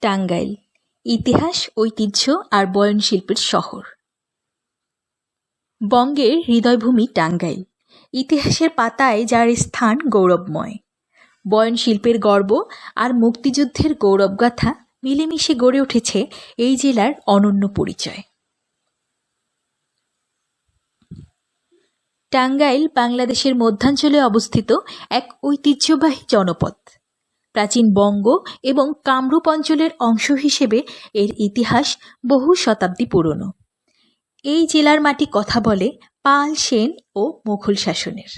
টাঙ্গাইল, ইতিহাস, ঐতিহ্য আর বয়ন শিল্পের শহর। বঙ্গের হৃদয়ভূমি টাঙ্গাইল, ইতিহাসের পাতায় যার স্থান গৌরবময়। বয়ন শিল্পের গর্ব আর মুক্তিযুদ্ধের গৌরবগাথা মিলেমিশে গড়ে উঠেছে এই জেলার অনন্য পরিচয়। টাঙ্গাইল বাংলাদেশের মধ্যাঞ্চলে অবস্থিত এক ঐতিহ্যবাহী জনপদ প্রাচীন বঙ্গ এবং কামরূপ অঞ্চলের অংশ হিসেবে এর ইতিহাস বহু শতাব্দী পুরনো। এই জেলার মাটি কথা বলে পাল, সেন ও মুঘল শাসনের।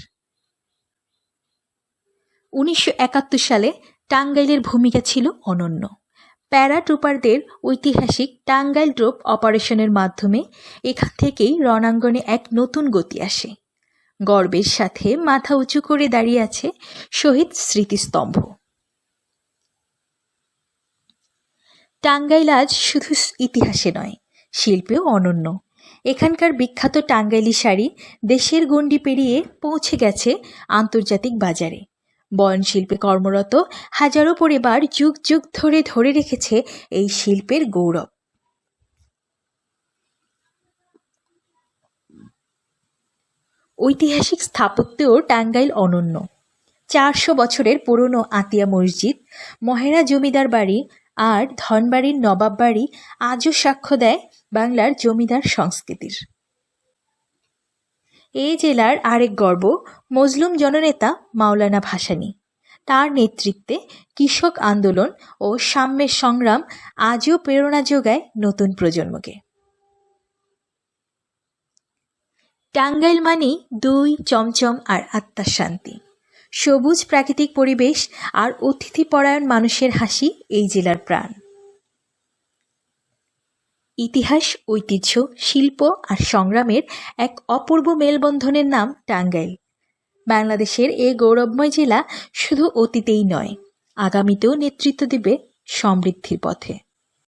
উনিশশো একাত্তর সালে টাঙ্গাইলের ভূমিকা ছিল অনন্য। প্যারাট্রুপারদের ঐতিহাসিক টাঙ্গাইল ড্রোপ অপারেশনের মাধ্যমে এখান থেকেই রণাঙ্গনে এক নতুন গতি আসে। গর্বের সাথে মাথা উঁচু করে দাঁড়িয়ে আছে শহীদ স্মৃতিস্তম্ভ। টাঙ্গাইল আজ শুধু ইতিহাসে নয়, শিল্পেও অনন্য। এখানকার বিখ্যাত টাঙ্গাইলি শাড়ি দেশের গণ্ডি পেরিয়ে পৌঁছে গেছে আন্তর্জাতিক বাজারে। বয়ন শিল্পে কর্মরত হাজারো পরিবার যুগ যুগ ধরে ধরে রেখেছে এই শিল্পের গৌরব। ঐতিহাসিক স্থাপত্যেও টাঙ্গাইল অনন্য। চারশো বছরের পুরনো আতিয়া মসজিদ, মহেরা জমিদার বাড়ি আর ধনবাড়ির নবাব বাড়ি আজও সাক্ষ্য দেয় বাংলার জমিদার সংস্কৃতির। এই জেলার আরেক গর্ব, মজলুম জননেতা মাওলানা ভাসানী। তার নেতৃত্বে কৃষক আন্দোলন ও সাম্যের সংগ্রাম আজও প্রেরণা যোগায় নতুন প্রজন্মকে। টাঙ্গাইল মানেই দুই চমচম আর আত্মার শান্তি। সবুজ প্রাকৃতিক পরিবেশ আর অতিথিপরায়ণ মানুষের হাসি এই জেলার প্রাণ। ইতিহাস, ঐতিহ্য, শিল্প আর সংগ্রামের এক অপূর্ব মেলবন্ধনের নাম টাঙ্গাইল। বাংলাদেশের এই গৌরবময় জেলা শুধু অতীতেই নয়, আগামীতেও নেতৃত্ব দেবে সমৃদ্ধির পথে।